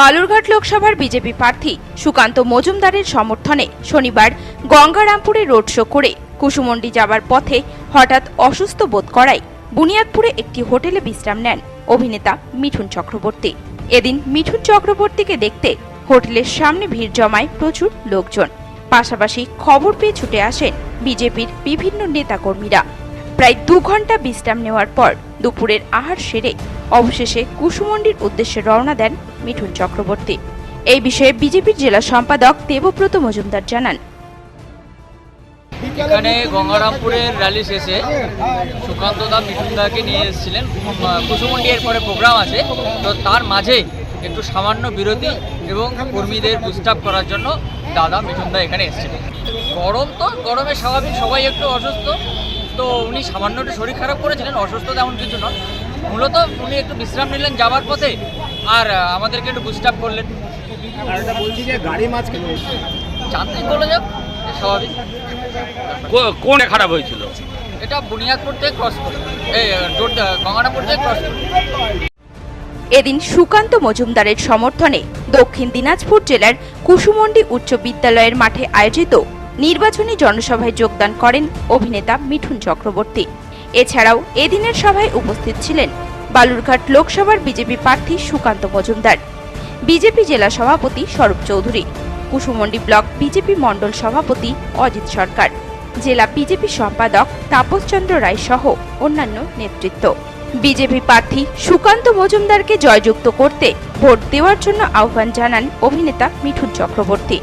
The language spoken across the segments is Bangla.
বালুরঘাট লোকসভার বিজেপি প্রার্থী সুকান্ত মজুমদারের সমর্থনে শনিবার গঙ্গারামপুরে রোড শো করে কুসুমন্ডি যাবার পথে হঠাৎ অসুস্থ বোধ করায় বুনিয়াদপুরে একটি হোটেলে বিশ্রাম নেন অভিনেতা মিঠুন চক্রবর্তী। এদিন মিঠুন চক্রবর্তীকে দেখতে হোটেলের সামনে ভিড় জমায় প্রচুর লোকজন। পাশাপাশি খবর পেয়ে ছুটে আসেন বিজেপির বিভিন্ন নেতাকর্মীরা। প্রায় দু ঘণ্টা বিশ্রাম নেওয়ার পর দুপুরের আহার সেরে অবশেষে কুসুমন্ডির উদ্দেশ্যে রওনা দেন মিঠুন চক্রবর্তী। এই বিষয়ে বিজেপির জেলা সম্পাদক দেবব্রত মজুমদার জানান। এখানে গঙ্গারামপুরের র্যালি শেষে সুকান্ত দা মিঠুন দাকে নিয়ে এসেছিলেন। কুসুমন্ডি এরপরে প্রোগ্রাম আছে। তো তার মাঝে একটু সামান্য বিরতি এবং কর্মীদের বুস্টাপ করার জন্য দাদা মিঠুন দা এখানে এসেছিলেন গরম তো, গরমে স্বাভাবিক সবাই একটু অসুস্থ। তো উনি সামান্য একটু শরীর খারাপ করেছিলেন অসুস্থ তেমন কিছু নয়। মূলত উনি একটু বিশ্রাম নিলেন যাওয়ার পথে আর আমাদেরকে একটু বুস্টাপ করলেন। আর এটা বলছি যে গাড়ি মাঝখানে যান্ত্রিক বলে যাক স্বাভাবিক। কোনে খারাপ হয়েছিল? এটা বুনিয়াদপুর থেকে ক্রস করে। এই রোড থেকে ক্রস করে। এদিন সুকান্ত মজুমদারের সমর্থনে দক্ষিণ দিনাজপুর জেলার কুসুমন্ডি উচ্চ বিদ্যালয়ের মাঠে আয়োজিত নির্বাচনী জনসভায় যোগদান করেন অভিনেতা মিঠুন চক্রবর্তী। এছাড়াও এদিনের সভায় উপস্থিত ছিলেন বালুরঘাট লোকসভার বিজেপি প্রার্থী সুকান্ত মজুমদার, বিজেপি জেলা সভাপতি স্বরূপ চৌধুরী, কুসুমন্ডি ব্লক বিজেপি মণ্ডল সভাপতি অজিত সরকার, জেলা বিজেপি সম্পাদক তাপসচন্দ্র রায় সহ অন্যান্য নেতৃত্ব। বিজেপি প্রার্থী সুকান্ত মজুমদারকে জয়যুক্ত করতে ভোট দেওয়ার জন্য আহ্বান জানান অভিনেতা মিঠুন চক্রবর্তী।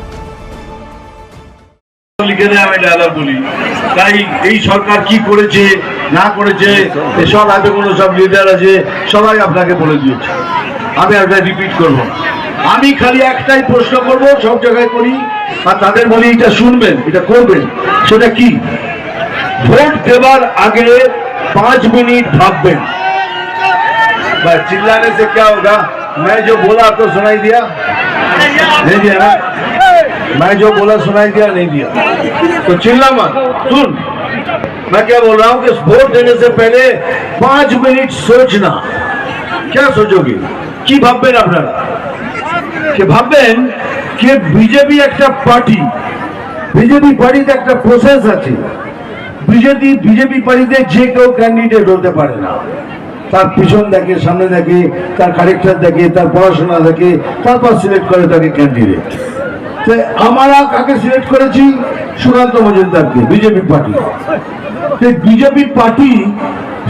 লিখে দেয় আমি বলি। তাই এই সরকার কি করেছে? না করেছে এসব আগে কোনো সব লিডার আছে, সবাই আপনাকে বলে দিয়েছে। আমি আপনার রিপিট করব। আমি খালি একটাই প্রশ্ন করব, সব জায়গায় করি আর তাদের বলি এটা শুনবেন, এটা করবেন। সেটা কি? ভোট দেবার আগে পাঁচ মিনিট ভাববেন। বা চিল্লানে সে কে হোগা মানে যে बोला आपको শোনাই দিয়া। नहीं दिया ना যে বলা শোনাই सुनाई নেই দিয়া। তো চিল্লা মা मत मैं क्या बोल रहा हूँ कि वोट देने से पहले पांच मिनट सोचना क्या सोचोगे কি ভাববেন আপনারা কে ভাববেন যে বিজেপি একটা পার্টি বিজেপি পার্টিতে একটা প্রসেস আছে বিজেপি বিজেপি পার্টিতে যে কেউ ক্যান্ডিডেট হতে পারে না তার পিছন দেখে সামনে দেখে তার ক্যারেক্টার দেখে তার পড়াশোনা দেখে তারপর সিলেক্ট করে তাকে ক্যান্ডিডেট তো আমরা কাকে সিলেক্ট করেছি? Sukanta মজুমদারকে, BJP party. BJP party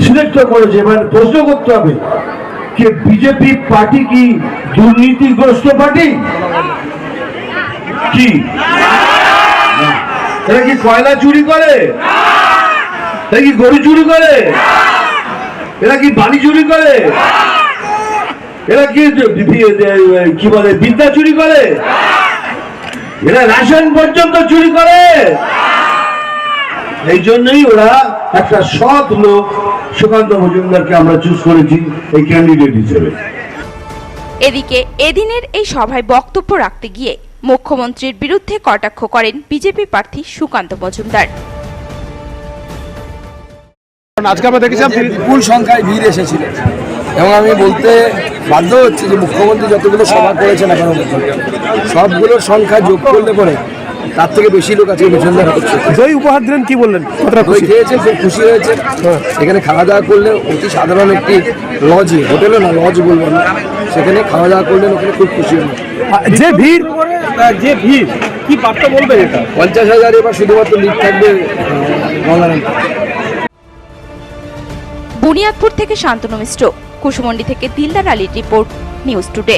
select করেছে, এবার প্রশ্ন করতে হবে, যে বিজেপি পার্টি কি দুর্নীতিগ্রস্ত পার্টি? কি। এরা কি কয়লা চুরি করে? এরা কি গরু চুরি করে? এরা কি বালি চুরি করে? এরা কি বলে, বিদ্যা চুরি করে? এরা রেশন পর্যন্ত চুরি করে। এই জন্যই ওরা একটা সৎ লোক সুকান্ত মজুমদারকে আমরা চুজ করেছি এই ক্যান্ডিডেট হিসেবে। এদিকে এদিনের এই সভায় বক্তব্য রাখতে গিয়ে মুখ্যমন্ত্রীর বিরুদ্ধে কটাক্ষ করেন বিজেপি প্রার্থী সুকান্ত মজুমদার। আজকে আমরা দেখেছিলাম বিপুল সংখ্যায় ভিড় এসেছিল। এবং আমি বলতে বাধ্য হচ্ছে যে মুখ্যমন্ত্রী যতগুলো সভা করেছেন এখনও সবগুলোর সংখ্যা যোগ করলে পরে তার থেকে বেশি লোক আজকে মিঠুনদার হচ্ছে। দই উপহার দিলেন কি বললেন? কতটা দই খুশি? খেয়েছে খুব খুশি হয়েছে। এখানে খাওয়া দাওয়া করলে অতি সাধারণ একটি লজে হোটেলে না লজ বলব না সেখানে খাওয়া দাওয়া করলেন ওখানে খুব খুশি হলেন। যে ভিড় যে ভিড় কি বার্তা বলবেন এটা? পঞ্চাশ হাজার এবার শুধুমাত্র লিড থাকবে গঙ্গারাম বুনিয়াদপুর থেকে শান্তনু মিশ্র। কুসুমন্ডি থেকে দিলদার আলীর রিপোর্ট নিউজ টুডে।